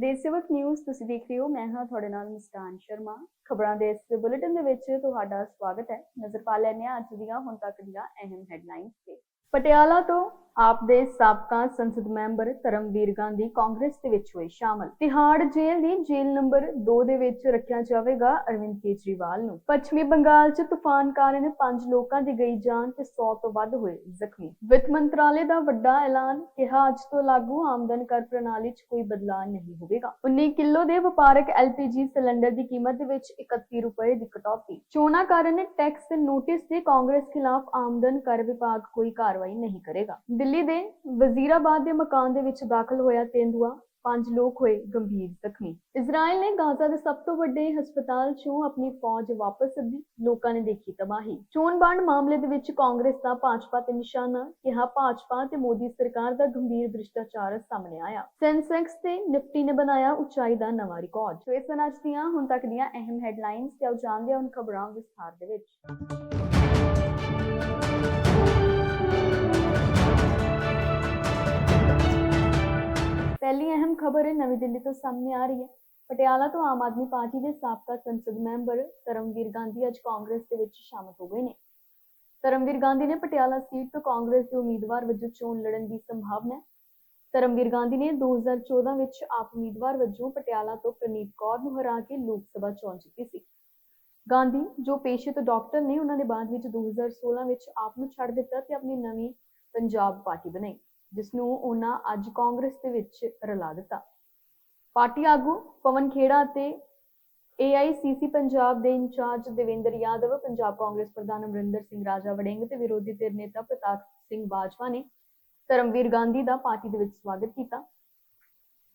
ਦੇਸ਼ ਸੇਵਕ ਨਿਊਜ਼ ਤੁਸੀਂ ਦੇਖ ਰਹੇ ਹੋ। ਮੈਂ ਹਾਂ ਤੁਹਾਡੇ ਨਾਲ ਮੁਸਕਾਨ ਸ਼ਰਮਾ। ਖਬਰਾਂ ਦੇ ਇਸ ਬੁਲੇਟਿਨ ਦੇ ਵਿੱਚ ਤੁਹਾਡਾ ਸਵਾਗਤ ਹੈ। ਨਜ਼ਰ ਪਾ ਲੈਂਦੇ ਹਾਂ ਅੱਜ ਦੀਆਂ ਹੁਣ ਤੱਕ ਦੀਆਂ ਅਹਿਮ ਹੈਡਲਾਈਨਸ ਤੇ। ਪਟਿਆਲਾ ਤੋਂ ਆਪ ਦੇ ਸਾਬਕਾ ਸੰਸਦ ਮੈਂਬਰ ਧਰਮਵੀਰ ਗਾਂਧੀ ਕਾਂਗਰਸ ਦੇ ਵਿੱਚ ਹੋਏ ਸ਼ਾਮਲ। ਤਿਹਾੜ ਜੇਲ੍ਹ ਦੀ ਜੇਲ੍ਹ ਨੰਬਰ 2 ਦੇ ਵਿੱਚ ਰੱਖਿਆ ਜਾਵੇਗਾ ਅਰਵਿੰਦ ਕੇਜਰੀਵਾਲ ਨੂੰ। ਪੱਛਮੀ ਬੰਗਾਲ 'ਚ ਤੂਫਾਨ ਕਾਰਨ 5 ਲੋਕਾਂ ਦੀ ਗਈ ਜਾਨ ਤੇ 100 ਤੋਂ ਵੱਧ ਹੋਏ ਜ਼ਖਮੀ। ਵਿੱਤ ਮੰਤਰਾਲੇ ਦਾ ਵੱਡਾ ਐਲਾਨ ਕਿਹਾ ਅੱਜ ਤੋਂ ਲਾਗੂ ਆਮਦਨ ਕਰ ਪ੍ਰਣਾਲੀ 'ਚ ਕੋਈ ਬਦਲਾਅ ਨਹੀਂ ਹੋਵੇਗਾ। 19 ਕਿਲੋ ਦੇ ਵਪਾਰਕ LPG ਸਿਲੰਡਰ ਦੀ ਕੀਮਤ ਦੇ ਵਿੱਚ 31 ਰੁਪਏ ਦੀ ਕਟੌਤੀ। ਚੋਣਾਂ ਕਾਰਨ ਟੈਕਸ ਨੋਟਿਸ ਤੇ ਕਾਂਗਰਸ ਖਿਲਾਫ ਆਮਦਨ ਕਰ ਵਿਭਾਗ ਕੋਈ ਕਾਰਵਾਈ ਨਹੀਂ ਕਰੇਗਾ। ਦਿੱਲੀ ਦੇ ਵਜ਼ੀਰਾਬਾਦ ਦੇ ਮਕਾਨ ਦੇ ਵਿੱਚ ਦਾਖਲ ਹੋਇਆ ਤੇਂਦੂਆ, ਪੰਜ ਲੋਕ ਹੋਏ ਗੰਭੀਰ ਜ਼ਖਮੀ। ਇਜ਼ਰਾਈਲ ਨੇ ਗਾਜ਼ਾ ਦੇ ਸਭ ਤੋਂ ਵੱਡੇ ਹਸਪਤਾਲ 'ਚੋਂ ਆਪਣੀ ਫੌਜ ਵਾਪਸ ਸੱਦੀ, ਲੋਕਾਂ ਨੇ ਦੇਖੀ ਤਬਾਹੀ। ਚੋਣ ਬਾਂਡ ਮਾਮਲੇ ਦੇ ਵਿੱਚ ਕਾਂਗਰਸ ਦਾ ਭਾਜਪਾ ਤੇ ਨਿਸ਼ਾਨਾ, ਕਿਹਾ ਭਾਜਪਾ ਤੇ ਮੋਦੀ ਸਰਕਾਰ ਦਾ ਗੰਭੀਰ ਭ੍ਰਿਸ਼ਟਾਚਾਰ ਸਾਹਮਣੇ ਆਇਆ। ਸੈਂਸੈਕਸ ਤੇ ਨਿਫਟੀ ਨੇ ਬਣਾਇਆ ਉਚਾਈ ਦਾ ਨਵਾਂ ਰਿਕਾਰਡ। ਸੋ ਇਸ ਸਨ ਦੀਆਂ ਹੁਣ ਤੱਕ ਦੀਆਂ ਅਹਿਮ ਹੈਡਲਾਈਨਸ ਤੇ ਆਓ ਜਾਣਦੇ ਹਾਂ ਖਬਰਾਂ ਵਿਸਥਾਰ ਦੇ ਵਿੱਚ। ਪਹਿਲੀ ਅਹਿਮ ਖਬਰ ਹੈ ਨਵੀਂ ਦਿੱਲੀ ਤੋਂ ਸਾਹਮਣੇ ਆ ਰਹੀ ਹੈ। ਪਟਿਆਲਾ ਤੋਂ ਆਮ ਆਦਮੀ ਪਾਰਟੀ ਦੇ ਸਾਬਕਾ ਸੰਸਦ ਮੈਂਬਰ ਧਰਮਵੀਰ ਗਾਂਧੀ ਅੱਜ ਕਾਂਗਰਸ ਦੇ ਵਿੱਚ ਸ਼ਾਮਲ ਹੋ ਗਏ ਨੇ। ਧਰਮਵੀਰ ਗਾਂਧੀ ਨੇ ਪਟਿਆਲਾ ਸੀਟ ਤੋਂ ਕਾਂਗਰਸ ਦੇ ਉਮੀਦਵਾਰ ਵਜੋਂ ਚੋਣ ਲੜਨ ਦੀ ਸੰਭਾਵਨਾ ਹੈ। ਧਰਮਵੀਰ ਗਾਂਧੀ ਨੇ 2014 ਵਿੱਚ ਆਪ ਉਮੀਦਵਾਰ ਵਜੋਂ ਪਟਿਆਲਾ ਤੋਂ ਪ੍ਰਨੀਤ ਕੌਰ ਨੂੰ ਹਰਾ ਕੇ ਲੋਕ ਸਭਾ ਚੋਣ ਜਿੱਤੀ ਸੀ। ਗਾਂਧੀ, ਜੋ ਪੇਸ਼ੇ ਤੋਂ ਡਾਕਟਰ ਨੇ, ਉਹਨਾਂ ਨੇ ਬਾਅਦ ਵਿੱਚ 2016 ਵਿੱਚ ਆਪ ਨੂੰ ਛੱਡ ਦਿੱਤਾ ਤੇ ਆਪਣੀ ਨਵੀਂ ਪੰਜਾਬ ਪਾਰਟੀ ਬਣਾਈ। ਜਿਸ ਨੂੰ ਉਹਨਾਂ ਅੱਜ ਕਾਂਗਰਸ ਦੇ ਵਿੱਚ ਰਲਾ ਦਿੱਤਾ। ਪਾਰਟੀ ਆਗੂ ਪਵਨ ਖੇੜਾ ਅਤੇ AICC ਪੰਜਾਬ ਦੇ ਇੰਚਾਰਜ ਦੇਵੇਂਦਰ ਯਾਦਵ, ਪੰਜਾਬ ਕਾਂਗਰਸ ਪ੍ਰਧਾਨ ਅਮਰਿੰਦਰ ਸਿੰਘ ਰਾਜਾ ਵੜਿੰਗ ਤੇ ਵਿਰੋਧੀ ਧਿਰ ਨੇਤਾ ਪ੍ਰਤਾਪ ਸਿੰਘ ਬਾਜਵਾ ਨੇ ਧਰਮਵੀਰ ਗਾਂਧੀ ਦਾ ਪਾਰਟੀ ਦੇ ਵਿੱਚ ਸਵਾਗਤ ਕੀਤਾ।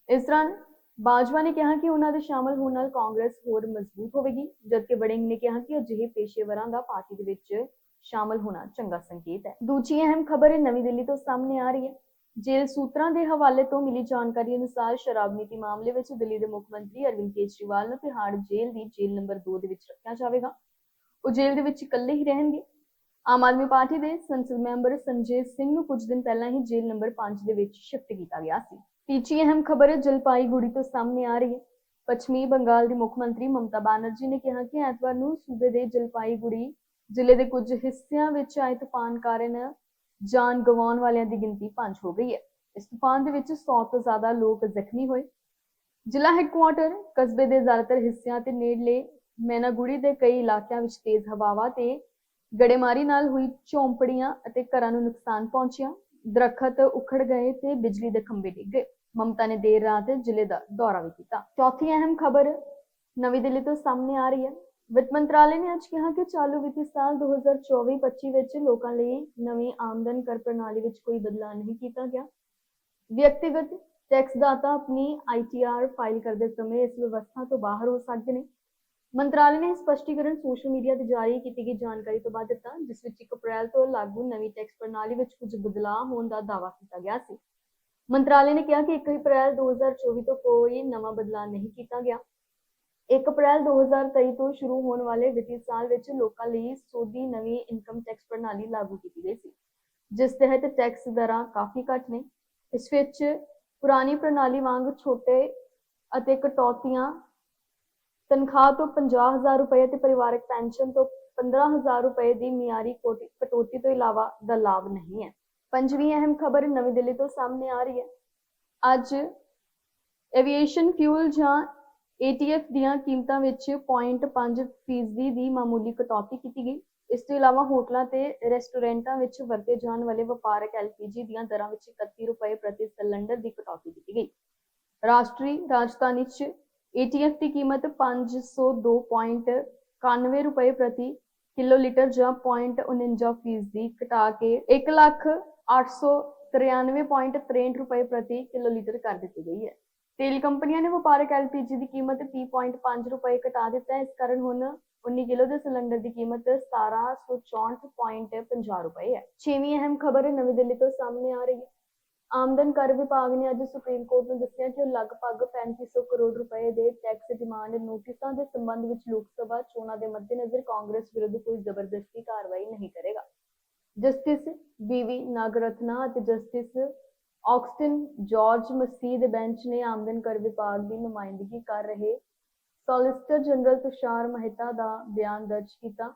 ਇਸ ਦੌਰਾਨ ਬਾਜਵਾ ਨੇ ਕਿਹਾ ਕਿ ਉਹਨਾਂ ਦੇ ਸ਼ਾਮਲ ਹੋਣ ਨਾਲ ਕਾਂਗਰਸ ਹੋਰ ਮਜ਼ਬੂਤ ਹੋਵੇਗੀ, ਜਦਕਿ ਵੜਿੰਗ ਨੇ ਕਿਹਾ ਕਿ ਅਜਿਹੇ ਪੇਸ਼ੇਵਰਾਂ ਦਾ ਪਾਰਟੀ ਦੇ ਵਿੱਚ ਸ਼ਾਮਲ ਹੋਣਾ ਚੰਗਾ ਸੰਕੇਤ ਹੈ। ਦੂਜੀ ਅਹਿਮ ਖਬਰ ਹੈ ਨਵੀਂ ਦਿੱਲੀ ਤੋਂ ਸਾਹਮਣੇ ਆ ਰਹੀ ਹੈ। ਜੇਲ੍ਹ ਸੂਤਰਾਂ ਦੇ ਹਵਾਲੇ ਤੋਂ ਮਿਲੀ ਜਾਣਕਾਰੀ ਅਨੁਸਾਰ ਸ਼ਰਾਬ ਨੀਤੀ ਮਾਮਲੇ ਵਿੱਚ ਦਿੱਲੀ ਦੇ ਮੁੱਖ ਮੰਤਰੀ ਅਰਵਿੰਦ ਕੇਜਰੀਵਾਲ ਨੂੰ ਤਿਹਾੜ ਜੇਲ੍ਹ ਦੀ ਜੇਲ੍ਹ ਨੰਬਰ 2 ਦੇ ਵਿੱਚ ਰੱਖਿਆ ਜਾਵੇਗਾ। ਉਹ ਜੇਲ੍ਹ ਦੇ ਵਿੱਚ ਇਕੱਲੇ ਹੀ ਰਹਿਣਗੇ। ਆਮ ਆਦਮੀ ਪਾਰਟੀ ਦੇ ਸੰਸਦ ਮੈਂਬਰ ਸੰਜੇ ਸਿੰਘ ਨੂੰ ਕੁਝ ਦਿਨ ਪਹਿਲਾਂ ਹੀ ਜੇਲ੍ਹ ਨੰਬਰ 5 ਦੇ ਵਿੱਚ ਸ਼ਿਫਟ ਕੀਤਾ ਗਿਆ ਸੀ। ਤੀਜੀ ਅਹਿਮ ਖਬਰ ਹੈ ਜਲਪਾਈਗੁੜੀ ਤੋਂ ਸਾਹਮਣੇ ਆ ਰਹੀ ਹੈ। ਪੱਛਮੀ ਬੰਗਾਲ ਦੀ ਮੁੱਖ ਮੰਤਰੀ ਮਮਤਾ ਬੈਨਰਜੀ ਨੇ ਕਿਹਾ ਕਿ ਐਤਵਾਰ ਨੂੰ ਸੂਬੇ ਦੇ ਜਲਪਾਈਗੁੜੀ ਜ਼ਿਲ੍ਹੇ ਦੇ ਕੁਝ ਹਿੱਸਿਆਂ ਵਿੱਚ ਆਏ ਤੂਫਾਨ ਕਾਰਨ ਜਾਨ ਗਵਾਉਣ ਵਾਲਿਆਂ ਦੀ ਗਿਣਤੀ 5 ਹੋ ਗਈ ਹੈ। ਇਸ ਤੂਫਾਨ ਦੇ ਵਿੱਚ 100 ਤੋਂ ਜ਼ਿਆਦਾ ਲੋਕ ਜ਼ਖਮੀ ਹੋਏ। ਜ਼ਿਲ੍ਹਾ ਹੈੱਡਕੁਆਰਟਰ ਕਸਬੇ ਦੇ ਜ਼ਿਆਦਾਤਰ ਹਿੱਸਿਆਂ ਤੇ ਨੇੜਲੇ ਮੈਨਾਗੁੜੀ ਦੇ ਕਈ ਇਲਾਕਿਆਂ ਵਿੱਚ ਤੇਜ਼ ਹਵਾਵਾਂ ਤੇ ਗੜੇਮਾਰੀ ਨਾਲ ਹੋਈ ਝੌਂਪੜੀਆਂ ਅਤੇ ਘਰਾਂ ਨੂੰ ਨੁਕਸਾਨ ਪਹੁੰਚਿਆ। ਦਰਖਤ ਉਖੜ ਗਏ ਤੇ ਬਿਜਲੀ ਦੇ ਖੰਭੇ ਡਿੱਗ ਗਏ। ਮਮਤਾ ਨੇ ਦੇਰ ਰਾਤ ਜ਼ਿਲ੍ਹੇ ਦਾ ਦੌਰਾ ਵੀ ਕੀਤਾ। ਚੌਥੀ ਅਹਿਮ ਖਬਰ ਨਵੀਂ ਦਿੱਲੀ ਤੋਂ ਸਾਹਮਣੇ ਆ ਰਹੀ ਹੈ। ਵਿੱਤ ਮੰਤਰਾਲੇ ਨੇ ਅੱਜ ਕਿਹਾ ਕਿ ਚਾਲੂ ਵਿੱਤੀ ਸਾਲ 2024-25 ਵਿੱਚ ਲੋਕਾਂ ਲਈ ਨਵੀਂ ਆਮਦਨ ਕਰ ਪ੍ਰਣਾਲੀ ਵਿੱਚ ਕੋਈ ਬਦਲਾਅ ਨਹੀਂ ਕੀਤਾ ਗਿਆ। ਵਿਅਕਤੀਗਤ ਟੈਕਸ ਦਾਤਾ ਆਪਣੀ ਆਈਟੀਆਰ ਫਾਈਲ ਕਰਦੇ ਸਮੇਂ ਇਸ ਵਿਵਸਥਾ ਤੋਂ ਬਾਹਰ ਹੋ ਸਕਦੇ ਨੇ। ਮੰਤਰਾਲੇ ਨੇ ਇਹ ਸਪਸ਼ਟੀਕਰਨ ਸੋਸ਼ਲ ਮੀਡੀਆ ਤੇ ਜਾਰੀ ਕੀਤੀ ਗਈ ਜਾਣਕਾਰੀ ਤੋਂ ਬਾਅਦ ਦਿੱਤਾ, ਜਿਸ ਵਿੱਚ 1 ਅਪ੍ਰੈਲ ਤੋਂ ਲਾਗੂ ਨਵੀਂ ਟੈਕਸ ਪ੍ਰਣਾਲੀ ਵਿੱਚ ਕੁਝ ਬਦਲਾਅ ਹੋਣ ਦਾ ਦਾਅਵਾ ਕੀਤਾ ਗਿਆ ਸੀ। ਮੰਤਰਾਲੇ ਨੇ ਕਿਹਾ ਕਿ 1 ਅਪ੍ਰੈਲ 2024 ਤੋਂ ਕੋਈ ਨਵਾਂ ਬਦਲਾਅ ਨਹੀਂ ਕੀਤਾ ਗਿਆ। 1 ਅਪ੍ਰੈਲ 2023 ਤੋਂ ਸ਼ੁਰੂ ਹੋਣ ਵਾਲੇ ਵਿੱਤੀ ਸਾਲ ਵਿੱਚ ਲੋਕਾਂ ਲਈ ਸੋਧੀ ਨਵੀਂ ਇਨਕਮ ਟੈਕਸ ਪ੍ਰਣਾਲੀ ਲਾਗੂ ਕੀਤੀ ਗਈ ਸੀ, ਜਿਸ ਤਹਿਤ ਟੈਕਸ ਦਰਾਂ ਕਾਫੀ ਘੱਟ ਨੇ। ਇਸ ਵਿੱਚ ਪੁਰਾਣੀ ਪ੍ਰਣਾਲੀ ਵਾਂਗ ਛੋਟੇ ਅਤੇ ਕਟੌਤੀਆਂ, ਤਨਖਾਹ ਤੋਂ 50000 ਰੁਪਏ ਤੇ ਪਰਿਵਾਰਕ ਪੈਨਸ਼ਨ ਤੋਂ 15000 ਰੁਪਏ ਦੀ ਮਿਆਰੀ ਕਟੌਤੀ ਤੋਂ ਇਲਾਵਾ ਦਾ ਲਾਭ ਨਹੀਂ ਹੈ। ਪੰਜਵੀਂ ਅਹਿਮ ਖਬਰ ਨਵੀਂ ਦਿੱਲੀ ਤੋਂ ਸਾਹਮਣੇ ਆ ਰਹੀ ਹੈ। ਅੱਜ ਐਵੀਏਸ਼ਨ ਫਿਊਲ ਜਾਂ ATF ਦੀਆਂ ਕੀਮਤਾਂ ਵਿੱਚ 0.5 ਫੀਸਦੀ ਦੀ ਮਾਮੂਲੀ ਕਟੌਤੀ ਕੀਤੀ ਗਈ। ਇਸ ਤੋਂ ਇਲਾਵਾ ਹੋਟਲਾਂ ਤੇ ਰੈਸਟੋਰੈਂਟਾਂ ਵਿੱਚ ਵਰਤੇ ਜਾਣ ਵਾਲੇ ਵਪਾਰਕ LPG ਦੀਆਂ ਦਰਾਂ ਵਿੱਚ 31 ਰੁਪਏ ਪ੍ਰਤੀ ਸਿਲੰਡਰ ਦੀ ਕਟੌਤੀ ਕੀਤੀ ਗਈ। ਰਾਸ਼ਟਰੀ ਰਾਜਧਾਨੀ 'ਚ ATF ਦੀ ਕੀਮਤ 502.91 ਰੁਪਏ ਪ੍ਰਤੀ ਕਿਲੋਲੀਟਰ ਜਾਂ 0.49 ਫੀਸਦੀ ਘਟਾ ਕੇ 1,893.63 ਰੁਪਏ ਪ੍ਰਤੀ ਕਿਲੋਲੀਟਰ ਕਰ ਦਿੱਤੀ ਗਈ ਹੈ। ਤੇਲ ਕੰਪਨੀਆਂ ਨੇ ਵਪਾਰਕ LPG ਦੀ ਕੀਮਤ 30.5 ਰੁਪਏ ਘਟਾ ਦਿੱਤਾ ਹੈ। ਇਸ ਕਾਰਨ ਹੁਣ 19 ਕਿਲੋ ਦੇ ਸਿਲੰਡਰ ਦੀ ਕੀਮਤ 1764.50 ਰੁਪਏ ਹੈ। ਛੇਵੀਂ ਅਹਿਮ ਖਬਰ ਨਵੀਂ ਦਿੱਲੀ ਤੋਂ ਸਾਹਮਣੇ ਆ ਰਹੀ ਹੈ। ਆਮਦਨ ਕਰ ਵਿਭਾਗ ਨੇ ਅੱਜ ਸੁਪਰੀਮ ਕੋਰਟ ਨੂੰ ਦੱਸਿਆ ਕਿ ਉਹ ਲਗਭਗ 3500 ਕਰੋੜ ਰੁਪਏ ਦੇ ਟੈਕਸ ਡਿਮਾਂਡ ਨੋਟਿਸਾਂ ਦੇ ਸੰਬੰਧ ਵਿੱਚ ਲੋਕ ਸਭਾ ਚੋਣਾਂ ਦੇ ਮੱਦੇਨਜ਼ਰ ਕਾਂਗਰਸ ਵਿਰੁੱਧ ਕੋਈ ਜ਼ਬਰਦਸਤੀ ਕਾਰਵਾਈ ਨਹੀਂ ਕਰੇਗਾ। ਜਸਟਿਸ ਬੀਵੀ ਨਾਗਰਤਨਾ ਅਤੇ ਜਸਟਿਸ ਆਕਸਟਨ ਜਾਰਜ ਮਸੀਹ ਦੇ ਬੈਂਚ ਨੇ ਆਮਦਨ ਕਰ ਵਿਭਾਗ ਦੀ ਨੁਮਾਇੰਦਗੀ ਕਰ ਰਹੇ ਸੋਲਿਸਿਟਰ ਜਨਰਲ ਤੁਸ਼ਾਰ ਮਹਿਤਾ ਦਾ ਬਿਆਨ ਦਰਜ ਕੀਤਾ।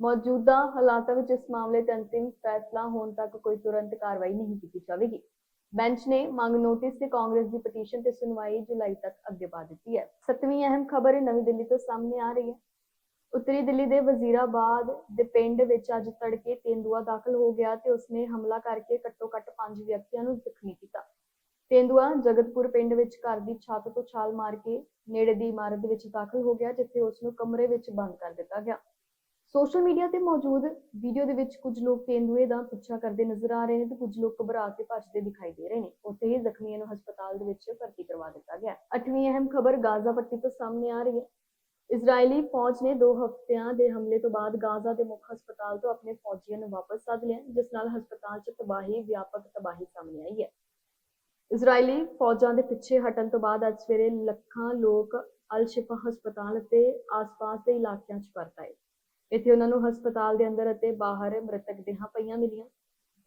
ਮੌਜੂਦਾ ਹਾਲਾਤਾਂ ਵਿੱਚ ਇਸ ਮਾਮਲੇ ਤੇ ਅੰਤਿਮ ਫੈਸਲਾ ਹੋਣ ਤੱਕ ਕੋਈ ਤੁਰੰਤ ਕਾਰਵਾਈ ਨਹੀਂ ਕੀਤੀ ਜਾਵੇਗੀ। ਬੈਂਚ ਨੇ ਮੰਗ ਨੋਟਿਸ ਤੇ ਕਾਂਗਰਸ ਦੀ ਪਟੀਸ਼ਨ ਤੇ ਸੁਣਵਾਈ ਜੁਲਾਈ ਤੱਕ ਅੱਗੇ ਪਾ ਦਿੱਤੀ ਹੈ। ਸੱਤਵੀਂ ਅਹਿਮ ਖਬਰ ਨਵੀਂ ਦਿੱਲੀ ਤੋਂ ਸਾਹਮਣੇ ਆ ਰਹੀ ਹੈ। ਉੱਤਰੀ ਦਿੱਲੀ ਦੇ ਵਜ਼ੀਰਾਬਾਦ ਦੇ ਪਿੰਡ ਵਿੱਚ ਅੱਜ ਤੜਕੇ ਤੇਂਦੂਆ ਦਾਖਲ ਹੋ ਗਿਆ ਤੇ ਉਸਨੇ ਹਮਲਾ ਕਰਕੇ ਘੱਟੋ-ਘੱਟ 5 ਵਿਅਕਤੀਆਂ ਨੂੰ ਜ਼ਖਮੀ ਕੀਤਾ। ਤੇਂਦੂਆ ਜਗਤਪੁਰ ਪਿੰਡ ਵਿੱਚ ਘਰ ਦੀ ਛੱਤ ਤੋਂ ਛਾਲ ਮਾਰ ਕੇ ਨੇੜੇ ਦੀ ਇਮਾਰਤ ਵਿੱਚ ਦਾਖਲ ਹੋ ਗਿਆ, ਜਿੱਥੇ ਉਸ ਨੂੰ ਕਮਰੇ ਵਿੱਚ ਬੰਦ ਕਰ ਦਿੱਤਾ ਗਿਆ। ਸੋਸ਼ਲ ਮੀਡੀਆ ਤੇ ਮੌਜੂਦ ਵੀਡੀਓ ਦੇ ਵਿੱਚ ਕੁਝ ਲੋਕ ਤੇਂਦੂਏ ਦਾ ਪਿੱਛਾ ਕਰਦੇ ਨਜ਼ਰ ਆ ਰਹੇ ਨੇ ਤੇ ਕੁਝ ਲੋਕ ਘਬਰਾ ਕੇ ਭੱਜਦੇ ਦਿਖਾਈ ਦੇ ਰਹੇ ਨੇ। ਉੱਥੇ ਹੀ ਜ਼ਖਮੀਆਂ ਨੂੰ ਹਸਪਤਾਲ ਦੇ ਵਿੱਚ ਭਰਤੀ ਕਰਵਾ ਦਿੱਤਾ ਗਿਆ। ਹੈ। ਅੱਠਵੀਂ ਅਹਿਮ ਖਬਰ ਗਾਜ਼ਾ ਪੱਟੀ ਤੋਂ ਸਾਹਮਣੇ ਆ ਰਹੀ ਹੈ। ਇਜ਼ਰਾਈਲੀ ਫੌਜ ਨੇ ਦੋ ਹਫ਼ਤਿਆਂ ਦੇ ਹਮਲੇ ਤੋਂ ਬਾਅਦ ਗਾਜ਼ਾ ਦੇ ਮੁੱਖ ਹਸਪਤਾਲ ਤੋਂ ਆਪਣੇ ਫੌਜੀਆਂ ਨੂੰ ਵਾਪਸ ਸੱਦ ਲਿਆ, ਜਿਸ ਨਾਲ ਹਸਪਤਾਲ 'ਚ ਤਬਾਹੀ, ਵਿਆਪਕ ਤਬਾਹੀ ਸਾਹਮਣੇ ਆਈ ਹੈ। ਇਜ਼ਰਾਈਲੀ ਫੌਜਾਂ ਦੇ ਪਿੱਛੇ ਹਟਣ ਤੋਂ ਬਾਅਦ ਅੱਜ ਸਵੇਰੇ ਲੱਖਾਂ ਲੋਕ ਅਲ ਸ਼ਿਫਾ ਹਸਪਤਾਲ ਅਤੇ ਆਸ-ਪਾਸ ਦੇ ਇਲਾਕਿਆਂ 'ਚ ਪਰਤ ਆਏ। ਇੱਥੇ ਉਹਨਾਂ ਨੂੰ ਹਸਪਤਾਲ ਦੇ ਅੰਦਰ ਅਤੇ ਬਾਹਰ ਮ੍ਰਿਤਕ ਦੇਹਾਂ ਪਈਆਂ ਮਿਲੀਆਂ।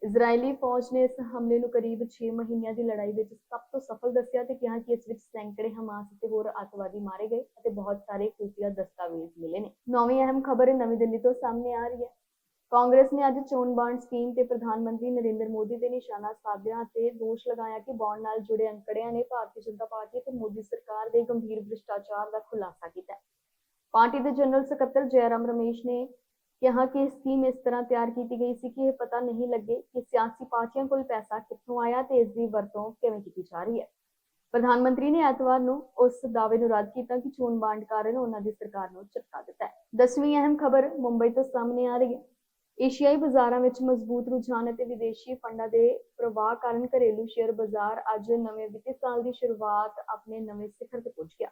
ਇਜ਼ਰਾਈਲੀ ਫੌਜ ਨੇ ਇਸ ਹਮਲੇ ਨੂੰ ਕਰੀਬ 6 ਮਹੀਨਿਆਂ ਦੀ ਲੜਾਈ ਵਿੱਚ ਸਭ ਤੋਂ ਸਫਲ ਦੱਸਿਆ ਤੇ ਕਿਹਾ ਕਿ ਇਸ ਵਿੱਚ ਸੈਂਕੜੇ ਹਮਾਸ ਅਤੇ ਹੋਰ ਅੱਤਵਾਦੀ ਮਾਰੇ ਗਏ ਅਤੇ ਬਹੁਤ ਸਾਰੇ ਖੁਫੀਆ ਦਸਤਾਵੇਜ਼ ਮਿਲੇ ਨੇ। ਨੌਵੀਂ ਅਹਿਮ ਖਬਰ ਨਵੀਂ ਦਿੱਲੀ ਤੋਂ ਸਾਹਮਣੇ ਆ ਰਹੀ ਹੈ। ਕਾਂਗਰਸ ਨੇ ਅੱਜ ਚੋਣ ਬਾਂਡ ਸਕੀਮ ਤੇ ਪ੍ਰਧਾਨ ਮੰਤਰੀ ਨਰਿੰਦਰ ਮੋਦੀ ਦੇ ਨਿਸ਼ਾਨਾ ਸਾਧਿਆ ਤੇ ਦੋਸ਼ ਲਗਾਇਆ ਕਿ ਬੌਂਡ ਨਾਲ ਜੁੜੇ ਅੰਕੜਿਆਂ ਨੇ ਭਾਰਤੀ ਜਨਤਾ ਪਾਰਟੀ ਤੇ ਮੋਦੀ ਸਰਕਾਰ ਦੇ ਗੰਭੀਰ ਭ੍ਰਿਸ਼ਟਾਚਾਰ ਦਾ ਖੁਲਾਸਾ ਕੀਤਾ ਪਾਰਟੀ ਦੇ ਜਨਰਲ ਸਕੱਤਰ ਜੈਰਾਮ ਰਮੇਸ਼ ਨੇ ਕਿਹਾ ਕਿ ਇਹ ਸਕੀਮ ਇਸ ਤਰ੍ਹਾਂ ਤਿਆਰ ਕੀਤੀ ਗਈ ਸੀ ਕਿ ਇਹ ਪਤਾ ਨਹੀਂ ਲੱਗੇ ਕਿ ਸਿਆਸੀ ਪਾਰਟੀਆਂ ਕੋਲ ਪੈਸਾ ਕਿੱਥੋਂ ਆਇਆ ਤੇ ਇਸ ਦੀ ਵਰਤੋਂ ਕਿਵੇਂ ਕੀਤੀ ਜਾ ਰਹੀ ਹੈ। ਪ੍ਰਧਾਨ ਮੰਤਰੀ ਨੇ ਐਤਵਾਰ ਨੂੰ ਉਸ ਦਾਅਵੇ ਨੂੰ ਰੱਦ ਕੀਤਾ ਕਿ ਚੋਣ ਬਾਂਡ ਕਾਰਨ ਉਹਨਾਂ ਦੀ ਸਰਕਾਰ ਨੂੰ ਝਟਕਾ ਦਿੱਤਾ ਹੈ। ਦਸਵੀਂ ਅਹਿਮ ਖਬਰ ਮੁੰਬਈ ਤੋਂ ਸਾਹਮਣੇ ਆ ਰਹੀ ਹੈ। ਏਸ਼ੀਆਈ ਬਾਜ਼ਾਰਾਂ ਵਿੱਚ ਮਜ਼ਬੂਤ ਰੁਝਾਨ ਅਤੇ ਵਿਦੇਸ਼ੀ ਫੰਡਾਂ ਦੇ ਪ੍ਰਵਾਹ ਕਾਰਨ ਘਰੇਲੂ ਸ਼ੇਅਰ ਬਾਜ਼ਾਰ ਅੱਜ ਨਵੇਂ ਵਿੱਤੀ ਸਾਲ ਦੀ ਸ਼ੁਰੂਆਤ ਆਪਣੇ ਨਵੇਂ ਸਿਖਰ ਤੇ ਪਹੁੰਚ ਗਿਆ।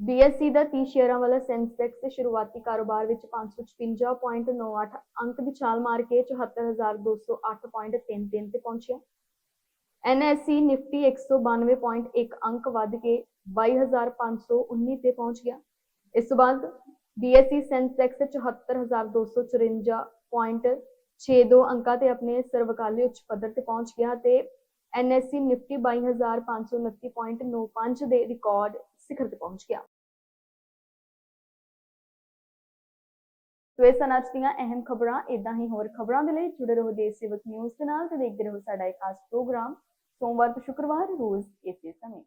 BSE ਦਾ 30 ਸ਼ੇਅਰਾਂ ਵਾਲਾ ਸੈਂਸੈਕਸ ਸ਼ੁਰੂਆਤੀ ਕਾਰੋਬਾਰ ਵਿੱਚ 556.98 ਅੰਕ ਦੀ ਛਾਲ ਮਾਰ ਕੇ 74208.33 ਤੇ ਪਹੁੰਚਿਆ। NSE ਨਿਫਟੀ 192.1 ਅੰਕ ਵੱਧ ਕੇ 22519 ਤੇ ਪਹੁੰਚ ਗਿਆ। ਇਸ ਤੋਂ ਬਾਅਦ BSE ਸੈਂਸੈਕਸ 74254.62 ਅੰਕਾਂ ਤੇ ਆਪਣੇ ਸਰਵਕਾਲੀ ਉੱਚ ਪੱਧਰ ਤੇ ਪਹੁੰਚ ਗਿਆ ਤੇ NSE ਨਿਫਟੀ 22529.95 ਦੇ ਰਿਕਾਰਡ ਸਿਖਰ ਤੇ ਪਹੁੰਚ ਗਿਆ। ਸੋ ਇਹ ਸਨ ਅੱਜ ਦੀਆਂ ਅਹਿਮ ਖਬਰਾਂ ਇਦਾਂ ਹੀ ਹੋਰ ਖਬਰਾਂ ਦੇ ਲਈ ਜੁੜੇ ਰਹੋ ਦੇਸ਼ ਸੇਵਕ ਨਿਊਜ਼ ਦੇ ਨਾਲ ਤੇ ਦੇਖਦੇ ਰਹੋ ਸਾਡਾ ਇਹ ਖਾਸ ਪ੍ਰੋਗਰਾਮ। ਸੋਮਵਾਰ ਤੋਂ ਸ਼ੁੱਕਰਵਾਰ ਰੋਜ਼ ਇਸੇ ਸਮੇਂ।